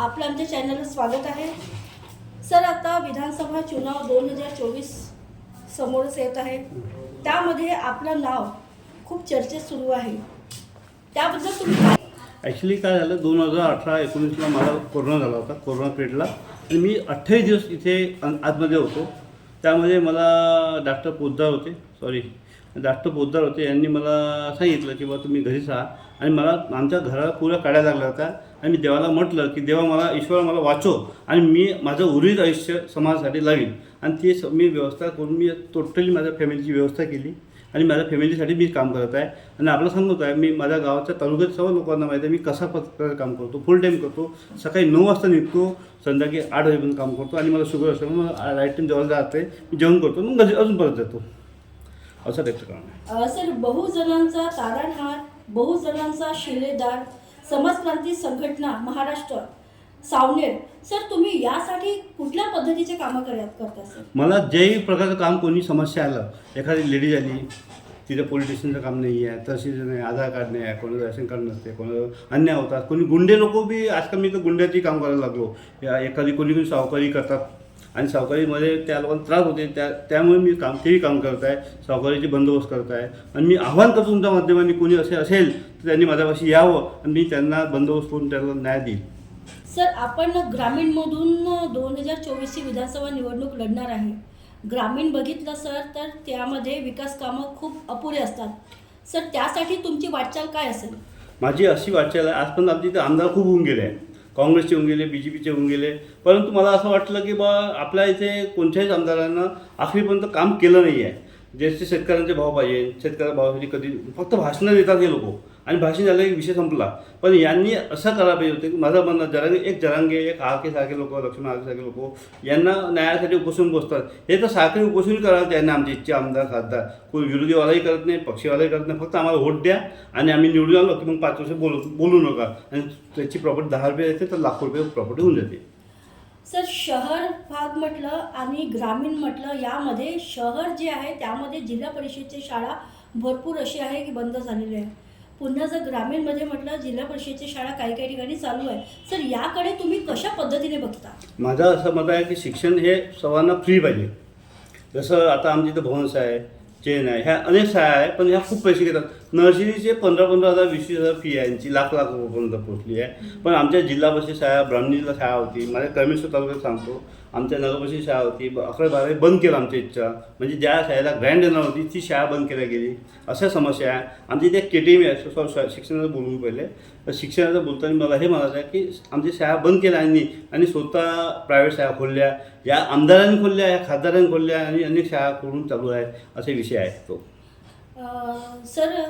आपलं आमच्या चॅनलला स्वागत आहे. सर आता विधानसभा चुनाव दोन हजार चोवीस समोरच येत आहे. त्यामध्ये आपलं नाव खूप चर्चेत सुरू आहे. त्याबद्दल तुम्ही ॲक्च्युली काय झालं दोन हजार अठरा एकोणीसला मला कोरोना झाला होता कोरोना पिरियडला आणि मी अठ्ठावीस दिवस इथे आतमध्ये होतो. त्यामध्ये मला डॉक्टर पोद्दार होते. सॉरी जास्त पोतदार होते. यांनी मला सांगितलं की बा तुम्ही घरीच राहा. आणि मला आमच्या घराला पुऱ्या काड्या लागल्या होत्या. आणि मी देवाला म्हटलं की देवा मला ईश्वर मला वाचो आणि मी माझं उर्वरित आयुष्य समाजासाठी लावीन. आणि ते स- मी व्यवस्था करून मी टोटली माझ्या फॅमिलीची व्यवस्था केली. आणि माझ्या फॅमिलीसाठी मी काम करत आहे. आणि आपलं सांगत आहे मी माझ्या गावाच्या तालुक्यात सर्व लोकांना माहिती आहे मी कसा प्रकारे काम करतो? फुल टाईम करतो. सकाळी नऊ वाजता निघतो. संध्याकाळी आठ वाजेपर्यंत काम करतो. आणि मला शुगर असल्यामुळे मग राईट टाईम जेवायला जाते मी जेवण करतो. मग घरी अजून परत जातो. असं टाईपचं काम आहे. सर बहुजनांचा तारणहार बहुजनांचा शिलेदार समाजक्रांती संघटना महाराष्ट्र सावनेर सर तुम्ही यासाठी कुठल्या पद्धतीचे कामं करत करता सर? मला ज्याही प्रकारचं काम कोणी समस्या आलं एखादी लेडीज आली तिचं पोलीस स्टेशनचं काम नाही आहे तहसीलचं नाही आधार कार्ड नाही आहे कोणाचं रेशन कार्ड नसते कोणाचं अन्याय होतात कोणी गुंडे लोक बी आजकाल मी तर गुंड्याची काम करायला लागलो. या एखादी कोणी कोणी सावकारी करतात आणि सावकारीमध्ये त्या लोकांना त्रास होते त्या त्यामुळे मी काम तेही काम करत आहे सावकारीचे बंदोबस्त करत आहे आणि मी आव्हान करतो तुमच्या माध्यमाने कोणी असे असेल तर त्यांनी माझ्यापाशी यावं आणि मी त्यांना बंदोबस्त करून त्यांना न्याय देईल. सर आपण ग्रामीणमधून दोन हजार चोवीसची विधानसभा निवडणूक लढणार आहे. ग्रामीण बघितलं सर तर त्यामध्ये विकास कामं खूप अपुरे असतात. सर त्यासाठी तुमची वाटचाल काय असेल? माझी अशी वाटचाल आहे आजपर्यंत आमच्या इथे आमदार खूप होऊन गेले. आहे काँग्रेसचे होऊन गेले बी जे पीचे होऊन गेले. परंतु मला असं वाटलं की बा आपल्या इथे कोणत्याही आमदारांना आखरीपर्यंत काम केलं नाही आहे जसे शेतकऱ्यांचे भाव पाहिजे. शेतकऱ्या भावासाठी कधी फक्त भाषणं देतात हे लोक. आणि भाषण झालं की विषय संपला. पण यांनी असं करायला पाहिजे होतं की माझं म्हणणं जरांगे एक जरांगे एक आके सारखे लोक लक्ष्मण आके सारखे लोक यांना न्यायासाठी उपोषण बसतात. हे तर साखरे उपोषण करायला त्यांना आमचे इच्छा आमदार खासदार. कोणी विरोधीवालाही करत नाही पक्षीवालाही करत नाही. फक्त आम्हाला वोट द्या आणि आम्ही निवडून आलो की मग पाच वर्ष बोलू बोलू नका. आणि त्याची प्रॉपर्टी दहा रुपये येते तर लाखो रुपये प्रॉपर्टी होऊन जाते. सर शहर भाग म्हटलं आणि ग्रामीण म्हटलं यामध्ये शहर जे आहे त्यामध्ये जिल्हा परिषदेची शाळा भरपूर अशी आहे की बंद झालेली आहे. पुन्हा जर ग्रामीणमध्ये म्हटलं जिल्हा परिषदेची शाळा काही काही ठिकाणी चालू आहे सर याकडे तुम्ही कशा पद्धतीने बघता? माझं असं मत आहे की शिक्षण हे सर्वांना फ्री पाहिजे. जसं आता आमच्या इथं भवन्स आहे चेन आहे ह्या अनेक शाळा आहे पण ह्या खूप पैसे घेतात. नर्सरीचे पंधरा पंधरा हजार वीस वीस हजार फी आहे. यांची लाख लाख रुपयापर्यंत पोहोचली आहे. पण आमच्या जिल्हा परिषद शाळा ब्राह्मणीला शाळा होती. माझ्या कर्मेश्वर तालुक्यात सांगतो. आमच्या नगरपरिषद शाळा होती. अकरा बारावी बंद केलं आमच्या इच्छा. म्हणजे ज्या शाळेला ग्रँड येणार होती ती शाळा बंद केल्या गेली. अशा समस्या आहे. आमच्या इथे के टी एम आहे सॉरी शिक्षणाचं बोलून पहिले. तर शिक्षणाचं बोलताना मला हे म्हणायचं आहे की आमची शाळा बंद केल्या यांनी आणि स्वतः प्रायव्हेट शाळा खोलल्या. या आमदारांनी खोलल्या या खासदारांनी खोलल्या आणि अनेक शाळा खोलून चालू आहेत. असे विषय आहेत तो. सर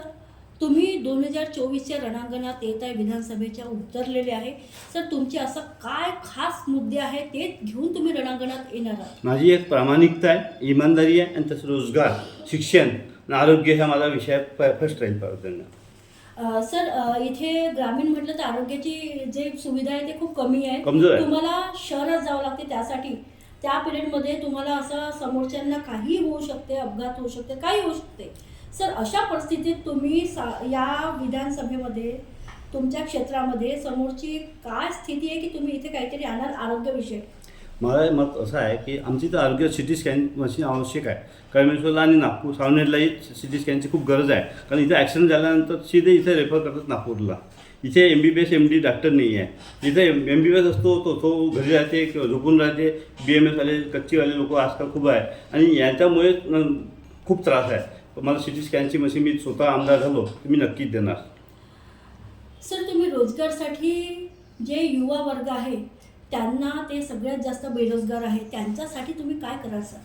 तुम्ही दोन हजार चोवीसच्या रणांगणात येत आहे विधानसभेच्या उतरलेले आहे. सर तुमचे असं काय खास मुद्दे आहेत ते घेऊन तुम्ही रणांगणात येणार आहात? माझी एक प्रामाणिकता आहे इमानदारी आहे आणि तसं रोजगार शिक्षण आणि आरोग्य हा माझा विषय फर्स्ट राहील अ, सर इथे ग्रामीण म्हटलं तर आरोग्याची जे सुविधा आहे ते खूप कमी आहे. आहे. तुम्हाला शहरात जावं लागते त्यासाठी. त्या पिरियडमध्ये तुम्हाला असं समोरच्यांना काही होऊ शकते अपघात होऊ शकते काही होऊ शकते. सर अशा परिस्थितीत तुम्ही सा या विधानसभेमध्ये तुमच्या क्षेत्रामध्ये समोरची काय स्थिती आहे की तुम्ही इथे काहीतरी आणणार आरोग्यविषयक? मला मत असं आहे की आमची इथं आरोग्य सी टी स्कॅन मशीन आवश्यक आहे. कळमेश्वरला आणि नागपूर सावनेरलाही सी टी स्कॅनची खूप गरज आहे. कारण इथं ॲक्सिडेंट झाल्यानंतर सीधे इथे रेफर करतात नागपूरला. इथे M B B S M D doctor नाही आहे. जिथे एम बी बी एस असतो तो तो घरी राहते किंवा झोपून राहते. बी एम एसवाले कच्चीवाले लोक आजकाल खूप आहे. आणि यांच्यामुळे खूप त्रास आहे. तर मला सिटी स्कॅनची मशीन मी स्वतः आमदार झालो मी नक्कीच देणार. सर तुम्ही रोजगारसाठी जे युवा वर्ग आहे त्यांना ते सगळ्यात जास्त बेरोजगार आहे त्यांच्यासाठी तुम्ही काय कराल सर?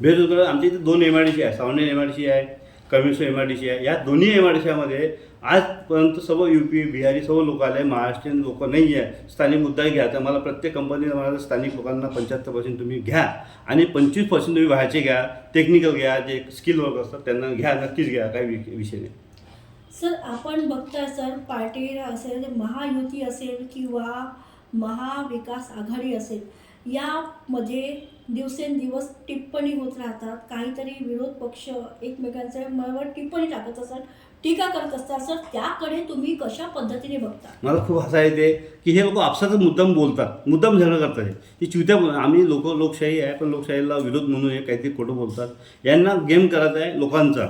बेरोजगार आमच्या इथे दोन एम आय डी सी आहे Saoner M I D C आहे communist M I D C आहे. या दोन्ही एम आय डी सीमध्ये आजपर्यंत सर्व यू पी बिहारी सर्व लोक आले. महाराष्ट्रीयन लोक नाही आहे स्थानिक मुद्दा घ्या. तर मला प्रत्येक कंपनीला मला स्थानिक लोकांना पंच्याहत्तर पर्सेंट तुम्ही घ्या. आणि पंचवीस पर्सेंट तुम्ही व्हायचे घ्या. टेक्निकल घ्या. जे स्किल वर्क असतात त्यांना घ्या. नक्कीच घ्या. काही वि- विषय नाही. सर आपण बघता सर पार्टी असेल महायुती असेल किंवा महाविकास आघाडी असेल यामध्ये दिवसेंदिवस टिप्पणी होत राहतात. काहीतरी विरोध पक्ष एकमेकांचे मनावर टिप्पणी टाकत असतात टीका करत असतात. सर त्याकडे तुम्ही कशा पद्धतीने बघता? मला खूप हसा येते की हे लोक आपसातच मुद्दाम बोलतात मुद्दाम झगडं करतात. ती चुत्या बोल आम्ही लोक लोकशाही आहे पण लोकशाहीला विरोध म्हणून हे काहीतरी खोटं बोलतात. यांना गेम करायचा आहे लोकांचा.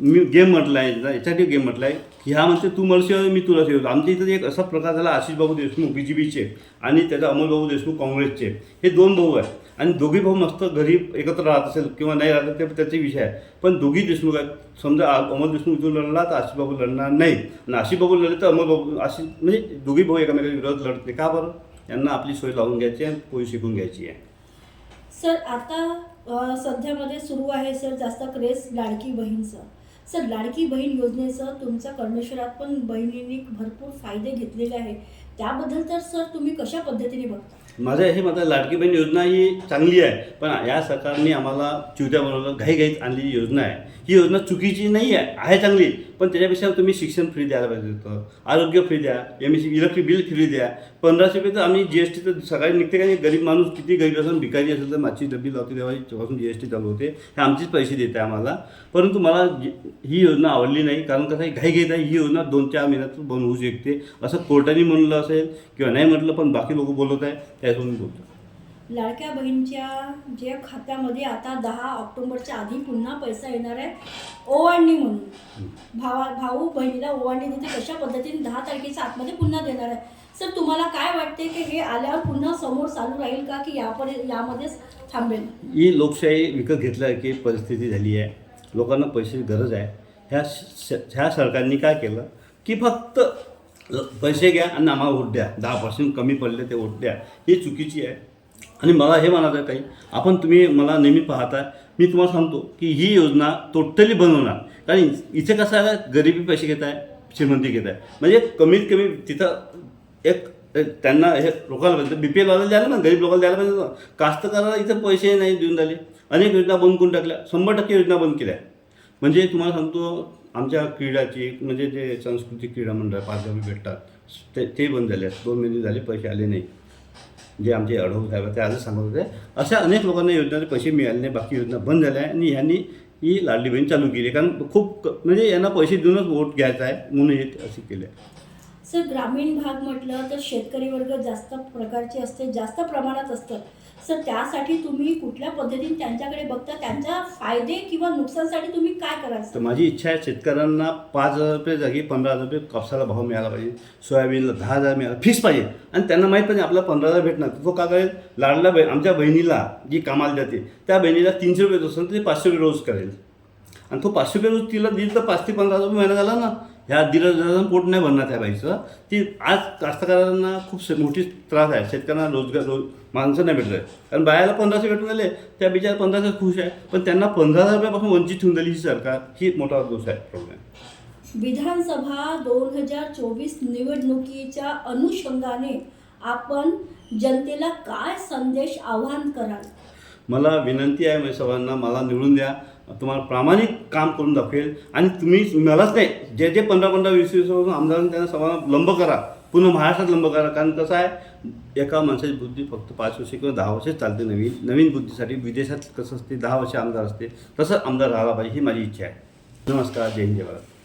मी गेम म्हटला आहे याच्यासाठी गेम म्हटला आहे की हा म्हणते तू मला शिवाय मी तुला शिवतो आमच्या इथं एक असा प्रकार झाला आशिष बाबू देशमुख बी जे पीचे आणि त्याचा अमोलबाबू देशमुख काँग्रेसचे. हे दोन भाऊ आहेत. आणि दोघी भाऊ मस्त घरी एकत्र राहत असेल किंवा नाही राहत ते त्याचे विषय आहे. पण दोघी देशमुख आहेत. समजा अमोल देशमुख जो लढला तर आशिष बाबू लढणार नाही आणि आशिष बाबू लढले तर अमोल बाबू आशिष म्हणजे दोघी भाऊ एकमेकांच्या विरोधात लढत नाही का बरं? यांना आपली सोय लावून घ्यायची आहे आणि पोळी शिकून घ्यायची आहे. सर आता सध्यामध्ये सुरू आहे सर जास्त क्रेज लाडकी बहीणचं सर. लाडकी बहीण योजनेचं तुमच्या कर्मेश्वरात पण बहिणींनी भरपूर फायदे घेतलेले आहे त्याबद्दल तर सर तुम्ही कशा पद्धतीने बघता? माझं हे माझं लाडकी बहीण योजना ही चांगली आहे पण या सरकारने आम्हाला चिवत्या बनवलं घाईघाईत आणलेली योजना आहे. ही योजना चुकीची नाही आहे आहे चांगली पण त्याच्यापेक्षा तुम्ही शिक्षण फ्री द्यायला पाहिजे होतं आरोग्य फ्री द्या M S electric bill free द्या. पंधराशे रुपये तर आम्ही जी एस टी तर सकाळी निघते का नाही गरीब माणूस किती गरीब असेल भिकारी असेल तर मागची डबी लावते तेव्हापासून जी एस टी चालू होते. हे आमचेच पैसे देते आम्हाला. परंतु मला ही योजना आवडली नाही कारण कसं आहे घाई घेत आहे ही योजना दोन चार महिन्यात बनवू शकते. असं कोर्टाने म्हणलं असेल किंवा नाही म्हटलं पण बाकी लोक बोलत आहे त्याच्यातून मी बोलतो. लाडक्या बहीणच्या जे खात्यामध्ये आता दहा ऑक्टोबरच्या आधी पुन्हा पैसा येणार आहे ओवाळणी म्हणून. भावा भाऊ बहिणीला ओवाळणी देते कशा पद्धतीने दहा तारखेच्या आतमध्ये पुन्हा देणार आहे. सर तुम्हाला काय वाटते की हे आल्यावर पुन्हा समोर चालू राहील का की यापर्यंत यामध्येच थांबेल? ही लोकशाही विकत घेतल्यासारखी परिस्थिती झाली आहे. लोकांना पैशाची गरज आहे. ह्या ह्या सरकारने काय केलं की फक्त पैसे घ्या आणि आम्हाला वोट द्या. दहा पर्सेंट कमी पडले ते वोट द्या. ही चुकीची आहे. आणि मला हे म्हणायचं आहे काही आपण तुम्ही मला नेहमी पाहता मी तुम्हाला सांगतो की ही योजना टोटली बनवणार. कारण इथे कसं आहे गरिबी पैसे घेत आहे श्रीमंती घेत आहे म्हणजे कमीत कमी तिथं एक त्यांना हे लोकांना पाहिजे बी पी एलवाला द्यायला ना गरीब लोकांना द्यायला पाहिजे कास्तकाराला इथं पैसे नाही देऊन राहिले. अनेक योजना बंद करून टाकल्या शंभर टक्के योजना बंद केल्या. म्हणजे तुम्हाला सांगतो आमच्या क्रीडाची म्हणजे जे सांस्कृतिक क्रीडा मंडळ पाच गावी भेटतात ते ते बंद झाले आहेत. दोन महिने झाले पैसे आले नाही. जे आमचे अडव साहेब ते आजच सांगत होते. अशा अनेक लोकांना योजनेचे पैसे मिळाले नाही बाकी योजना बंद झाल्या आहे आणि ह्यांनी ही लाडली बहीण चालू केली कारण खूप म्हणजे यांना पैसे देऊनच वोट घ्यायचा आहे म्हणून हे असे केले. आहे सर ग्रामीण भाग म्हटलं तर शेतकरी वर्ग जास्त प्रकारचे असते जास्त प्रमाणात असतं. सर त्यासाठी तुम्ही कुठल्या पद्धतीने त्यांच्याकडे बघता त्यांच्या फायदे किंवा नुकसानसाठी तुम्ही काय तर माझी इच्छा आहे शेतकऱ्यांना पाच हजार रुपये जागी पंधरा हजार रुपये कापसाला भाव मिळाला पाहिजे. सोयाबीनला दहा हजार मिळाला फिक्स पाहिजे. आणि त्यांना माहीत पाहिजे आपला पंधरा हजार भेटणार. तो का करेल? लाडला बहीण आमच्या बहिणीला जी कामाला जाते त्या बहिणीला तीनशे रुपये देत असेल तर ते पाचशे रुपये रोज करेल. आणि तो पाचशे रुपये रोज तिला दिली तर पाच ते पंधरा हजार रुपये महिना झाला ना. ह्या हजाराचं पोट नाही भरणार त्या बाईचं. ती आज कास्तकारांना खूप मोठी त्रास आहे. शेतकऱ्यांना रोजगार रोज माणसं नाही भेटत. आहे कारण बायाला पंधराशे भेटून आले त्या बिचार पंधराशे खुश आहे. पण त्यांना पंधरा हजार रुपयापासून वंचित ठेवून दिली ही सरकार. ही मोठा दोष आहे प्रॉब्लेम विधानसभा दोन हजार चोवीस निवडणुकीच्या अनुषंगाने आपण जनतेला काय संदेश आव्हान कराल? मला विनंती आहे सर्वांना मला निवडून द्या. तुम्हाला प्रामाणिक काम करून दाखवेल. आणि तुम्ही मलाच नाही जे जे पंधरा पंधरा वीस वीस आमदारांनी त्यांना सर्वांना लंब करा. पूर्ण महाराष्ट्रात लंब करा. कारण कसं आहे एका माणसाची बुद्धी फक्त पाच वर्ष किंवा दहा वर्षच चालते नवीन नवीन बुद्धीसाठी. विदेशात कसं असते दहा वर्ष आमदार असते तसं आमदार राहायला पाहिजे ही माझी इच्छा आहे. नमस्कार जय हिंद जय भारत.